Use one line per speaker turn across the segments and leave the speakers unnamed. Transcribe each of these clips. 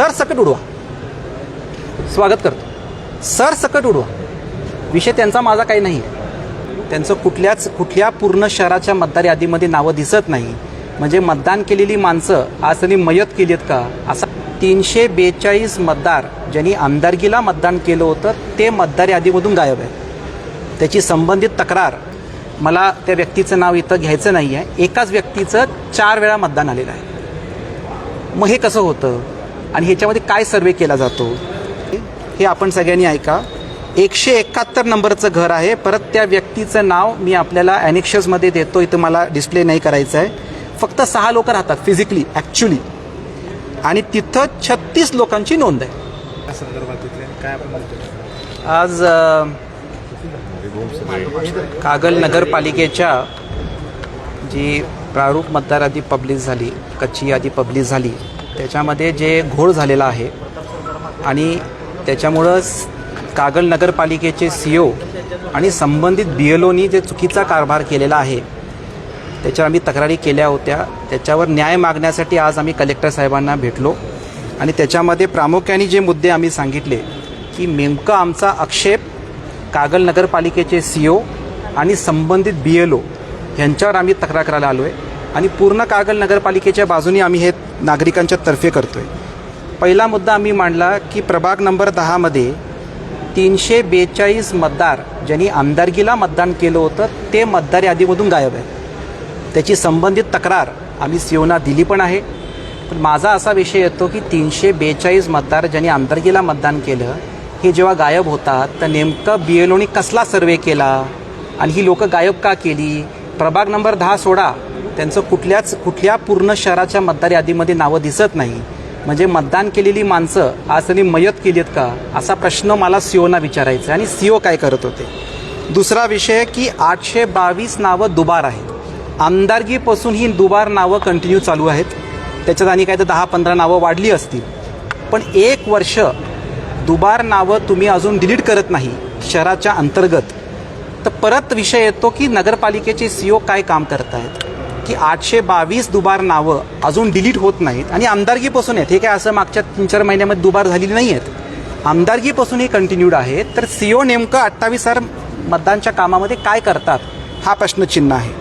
Sir सकट उडवा. स्वागत करतो. सर सकट उडवा. विषय त्यांचा माझा काही नाही. त्यांचं कुठल्याच कुठल्या पूर्ण शहराच्या मतदार यादीमध्ये नावं दिसत नाही. म्हणजे मतदान केलेली माणसं आज त्यांनी मयत केली आहेत का? असा तीनशे बेचाळीस मतदार ज्यांनी आमदारकीला मतदान केलं होतं ते मतदार यादीमधून गायब आहे त्याची संबंधित तक्रार मला त्या व्यक्तीचं नाव इथं घ्यायचं नाही आहे एकाच व्यक्तीचं चार वेळा मतदान आलेलं आहे. मग हे कसं होतं? आणि ह्याच्यामध्ये काय सर्वे केला जातो? हे आपण सगळ्यांनी ऐका. एकशे एकाहत्तर नंबरचं घर आहे. परत त्या व्यक्तीचं नाव मी आपल्याला ॲनेक्शसमध्ये देतो. इथं मला डिस्प्ले नाही करायचं आहे. फक्त सहा लोक राहतात फिजिकली ॲक्च्युली आणि तिथं छत्तीस लोकांची नोंद आहे. आज कागल नगरपालिकेच्या जी प्रारूप मतदार यादी पब्लिश झाली कच्ची यादी पब्लिश झाली त्याच्यामध्ये जे घोळ झालेला आहे आणि त्याच्यामुळं कागल नगरपालिकेचे सी ओ आणि संबंधित बी एल ओनी जे चुकीचा कारभार केलेला आहे त्याच्यावर आम्ही तक्रारी केल्या होत्या. त्याच्यावर न्याय मागण्यासाठी आज आम्ही कलेक्टर साहेबांना भेटलो आणि त्याच्यामध्ये प्रामुख्याने जे मुद्दे आम्ही सांगितले की नेमकं आमचा आक्षेप कागल नगरपालिकेचे सी ओ आणि संबंधित बी एल ओ ह्यांच्यावर आम्ही तक्रार करायला आलो आहे आणि पूर्ण कागल नगरपालिकेच्या बाजूने आम्ही हे नागरिकांच्या तर्फे करतो आहे पहिला मुद्दा आम्ही मांडला की प्रभाग नंबर दहामध्ये तीनशे बेचाळीस मतदार ज्यांनी आमदारकीला मतदान केलं होतं ते मतदार यादीमधून गायब आहे त्याची संबंधित तक्रार आम्ही सीओना दिली पण आहे. पण माझा असा विषय येतो की तीनशे बेचाळीस मतदार ज्यांनी आमदारकीला मतदान केलं हे जेव्हा गायब होतात तर नेमकं बी एल ओनी कसला सर्वे केला? आणि ही लोकं गायब का केली? प्रभाग नंबर दहा सोडा त्यांचं कुठल्याच कुठल्या पूर्ण शहराच्या मतदार यादीमध्ये नावं दिसत नाही. म्हणजे मतदान केलेली माणसं आज त्यांनी मयत केली आहेत का? असा प्रश्न मला सीओना विचारायचा आहे. आणि सीओ काय करत होते? दुसरा विषय की आठशे बावीस नावं दुबार आहेत. आमदारकीपासून ही दुबार नावं कंटिन्यू चालू आहेत. त्याच्यात आणि काय तर दहा पंधरा नावं वाढली असतील. पण एक वर्ष दुबार नावं तुम्ही अजून डिलीट करत नाही शहराच्या अंतर्गत. तर परत विषय येतो की नगरपालिकेचे सीओ काय काम करत आहेत की आठशे बावीस दुबार नावं अजून डिलीट होत नाहीत आणि आमदारकीपासून आहेत. हे काय असं मागच्या तीन चार महिन्यामध्ये दुबार झालेली नाही आहेत आमदारकीपासून हे कंटिन्यूड आहेत. तर सीओ नेमकं अठ्ठावीस मतदानच्या कामामध्ये काय करतात? हा प्रश्नचिन्ह आहे.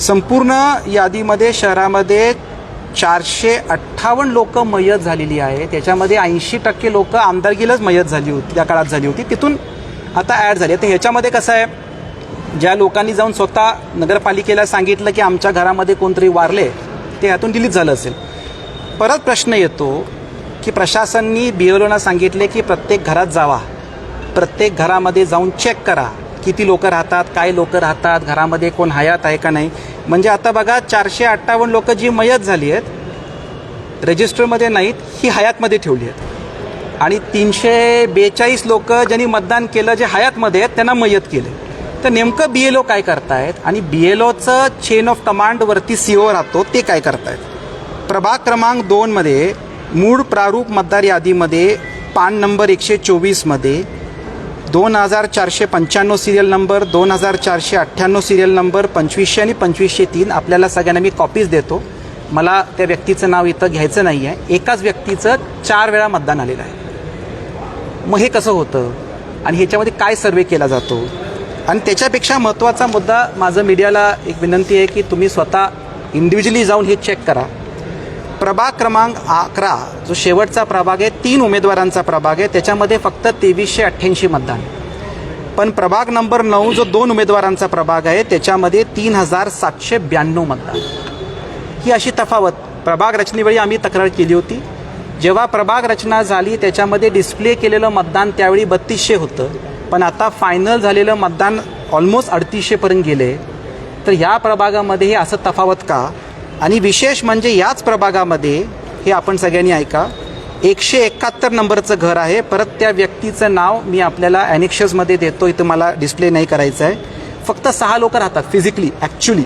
संपूर्ण यादीमध्ये शहरामध्ये चारशे अठ्ठावन्न लोक मयत झालेली आहे त्याच्यामध्ये ऐंशी टक्के लोक आमदारकीलाच मयत झाली होती त्या काळात झाली होती. तिथून आता ॲड झाली. तर ह्याच्यामध्ये कसं आहे? ज्या लोकांनी जाऊन स्वतः नगरपालिकेला सांगितलं की आमच्या घरामध्ये कोणतरी वारले ते ह्यातून डिलीट झालं असेल. परत प्रश्न येतो की प्रशासननी बी सांगितले की प्रत्येक घरात जावा. प्रत्येक घरामध्ये जाऊन चेक करा. किती लोक राहतात काय लोक राहतात घरामध्ये कोण हयात आहे का नाही? म्हणजे आता बघा चारशे अठ्ठावन्न लोक जी मयत झाली आहेत रजिस्टरमध्ये नाहीत ही हयातमध्ये ठेवली आहेत. आणि तीनशे बेचाळीस लोक ज्यांनी मतदान केलं जे हयातमध्ये आहेत त्यांना मयत केले. तर नेमकं बी एल ओ काय करतायत? आणि बी एल ओचं चेन ऑफ कमांडवरती सी ओ राहतो ते काय करतायत? प्रभाग क्रमांक दोनमध्ये मूळ प्रारूप मतदार यादीमध्ये पान नंबर एकशे चोवीसमध्ये दोन हजार चारशे पंच्याण्णव सिरियल नंबर दोन हजार चारशे अठ्ठ्याण्णव सिरियल नंबर पंचवीसशे आणि पंचवीसशे तीन आपल्याला सगळ्यांना मी कॉपीज देतो. मला त्या व्यक्तीचं नाव इथं घ्यायचं नाही आहे एकाच व्यक्तीचं चार वेळा मतदान आलेलं आहे. मग हे कसं होतं? आणि ह्याच्यामध्ये काय सर्वे केला जातो? आणि त्याच्यापेक्षा महत्त्वाचा मुद्दा माझं मीडियाला एक विनंती आहे की तुम्ही स्वतः इंडिव्हिज्युअली जाऊन हे चेक करा. प्रभाग क्रमांक अकरा जो शेवटचा प्रभाग आहे तीन उमेदवारांचा प्रभाग आहे त्याच्यामध्ये फक्त तेवीसशे अठ्ठ्याऐंशी मतदान. पण प्रभाग नंबर नऊ जो दोन उमेदवारांचा प्रभाग आहे त्याच्यामध्ये तीन हजार सातशे ब्याण्णव मतदान. ही अशी तफावत. प्रभाग रचनेवेळी आम्ही तक्रार केली होती. जेव्हा प्रभाग रचना झाली त्याच्यामध्ये डिस्प्ले केलेलं मतदान त्यावेळी बत्तीसशे होतं. पण आता फायनल झालेलं मतदान ऑलमोस्ट अडतीसशेपर्यंत गेले. तर ह्या प्रभागामध्ये हे असं तफावत का? आणि विशेष म्हणजे याच प्रभागामध्ये हे आपण सगळ्यांनी ऐका एकशे एकाहत्तर नंबरचं घर आहे. परत त्या व्यक्तीचं नाव मी आपल्याला ॲनेक्शसमध्ये देतो. इथं मला डिस्प्ले नाही करायचं आहे. फक्त सहा लोक राहतात फिजिकली ॲक्च्युली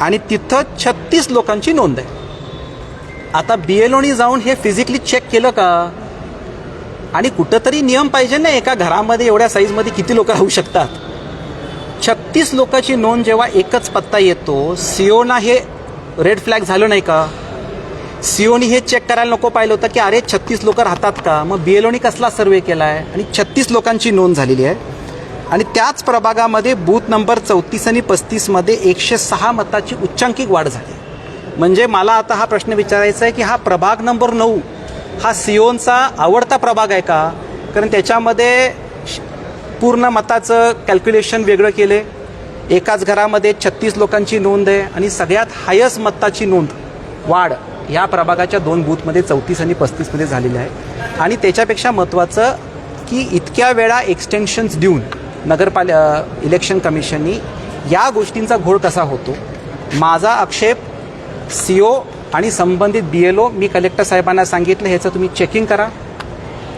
आणि तिथं छत्तीस लोकांची नोंद आहे. आता बी एल ओनी जाऊन हे फिजिकली चेक केलं का? आणि कुठंतरी नियम पाहिजे ना एका घरामध्ये एवढ्या साईजमध्ये किती लोक राहू शकतात? छत्तीस लोकांची नोंद जेव्हा एकच पत्ता येतो सीओना हे रेड फ्लॅग झालं नाही का? सीओनी हे चेक करायला नको पाहिलं होतं की अरे छत्तीस लोक राहतात का? मग बी एल ओनी कसला सर्वे केला आहे आणि छत्तीस लोकांची नोंद झालेली आहे. आणि त्याच प्रभागामध्ये बूथ नंबर चौतीस आणि पस्तीसमध्ये एकशे सहा मताची उच्चांकिक वाढ झाली म्हणजे मला आता हा प्रश्न विचारायचा आहे की हा प्रभाग नंबर नऊ हा सिओनचा आवडता प्रभाग आहे का? कारण त्याच्यामध्ये पूर्ण मताचं कॅल्क्युलेशन वेगळं केले एकाच घरामध्ये छत्तीस लोकांची नोंद आहे आणि सगळ्यात हायस्ट मताची नोंद वाढ या प्रभागाच्या दोन बूथमध्ये चौतीस आणि पस्तीसमध्ये झालेली आहे. आणि त्याच्यापेक्षा महत्त्वाचं की इतक्या वेळा एक्सटेन्शन्स देऊन नगरपाल इलेक्शन कमिशननी या गोष्टींचा घोळ कसा होतो? माझा आक्षेप सी ओ आणि संबंधित बी एल ओ मी कलेक्टर साहेबांना सांगितलं ह्याचं तुम्ही चेकिंग करा.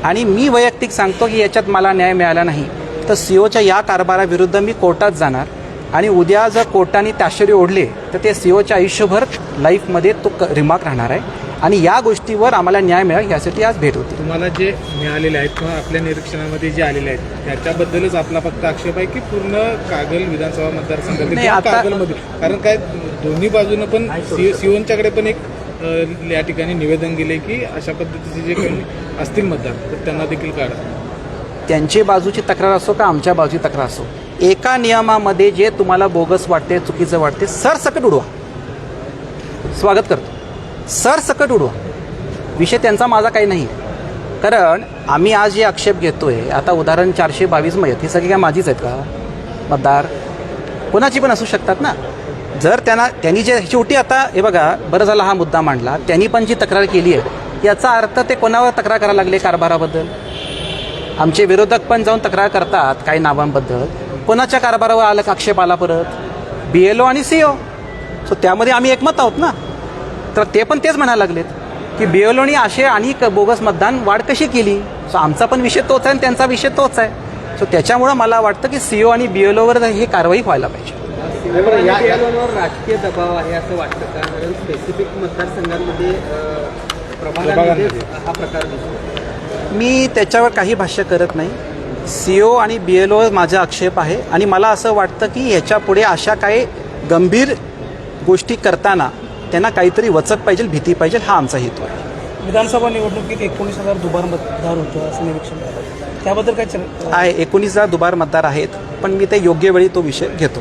आणि मी वैयक्तिक सांगतो की याच्यात मला न्याय मिळाला नाही. तर सी ओच्या या कारभाराविरुद्ध मी कोर्टात जाणार. आणि उद्या जर कोर्टाने ताशेरे ओढले तर ते सी ओच्या आयुष्यभर लाईफमध्ये तो क रिमार्क राहणार आहे. आणि या गोष्टीवर आम्हाला न्याय मिळाल यासाठी आज भेट होती.
तुम्हाला जे मिळालेले आहेत किंवा आपल्या निरीक्षणामध्ये जे आलेले आहेत त्याच्याबद्दलच आपला फक्त आक्षेप आहे की पूर्ण कागल विधानसभा कागलमध्ये? कारण काय दोन्ही बाजूनं पण सिओनच्याकडे पण एक या ठिकाणी निवेदन गेले की अशा पद्धतीचे जे काही असतील मतदार तर त्यांना देखील काढा
त्यांची बाजूची तक्रार असो का आमच्या बाजूची तक्रार असो एका नियमामध्ये जे तुम्हाला बोगस वाटते चुकीचं वाटते सरसकट उडवा. स्वागत करतो. सरसकट उडवा. विषय त्यांचा माझा काही नाही. कारण आम्ही आज जे आक्षेप घेतोय आता उदाहरण चारशे बावीस मयत ही सगळी काय माझीच आहेत का? मतदार कोणाची पण असू शकतात ना? जर त्यांना त्यांनी जे शेवटी आता हे बघा बरं झाला हा मुद्दा मांडला. त्यांनी पण जी तक्रार केली आहे याचा अर्थ ते कोणावर तक्रार करायला लागले कारभाराबद्दल? आमचे विरोधक पण जाऊन तक्रार करतात काही नावांबद्दल. कोणाच्या कारभारावर आलं का आक्षेप आला परत? बी एल ओ आणि सी ओ सो त्यामध्ये आम्ही एकमत आहोत ना? तर ते पण तेच म्हणायला लागलेत की बी एल ओनी असे आणि क- बोगस मतदान वाढ कशी केली? सो आमचा पण विषय तोच आहे आणि त्यांचा विषय तोच आहे. सो त्याच्यामुळं मला वाटतं की सी ओ आणि बी एल ओवर हे कारवाई व्हायला पाहिजे.
यावर राजकीय दबाव आहे असं वाटतं का? कारण स्पेसिफिक मतदारसंघांमध्ये प्रभागांमध्ये हा प्रकार दिसतो.
मी त्याच्यावर काही भाष्य करत नाही. सी ओ आणि बी एल ओ माझा आक्षेप आहे. आणि मला असं वाटतं की ह्याच्या पुढे अशा काही गंभीर गोष्टी करताना त्यांना काहीतरी वचक पाहिजे भीती पाहिजे हा आमचा हेतू आहे.
विधानसभा निवडणुकीत एकोणीस हजार दुबार मतदार होतं असं निरीक्षण झालं त्याबद्दल काय चर्चा
आहे. एकोणीस हजार दुबार मतदार आहेत पण मी ते योग्य वेळी तो विषय घेतो.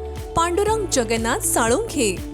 पांडुरंग जगन्नाथ साळुंखे.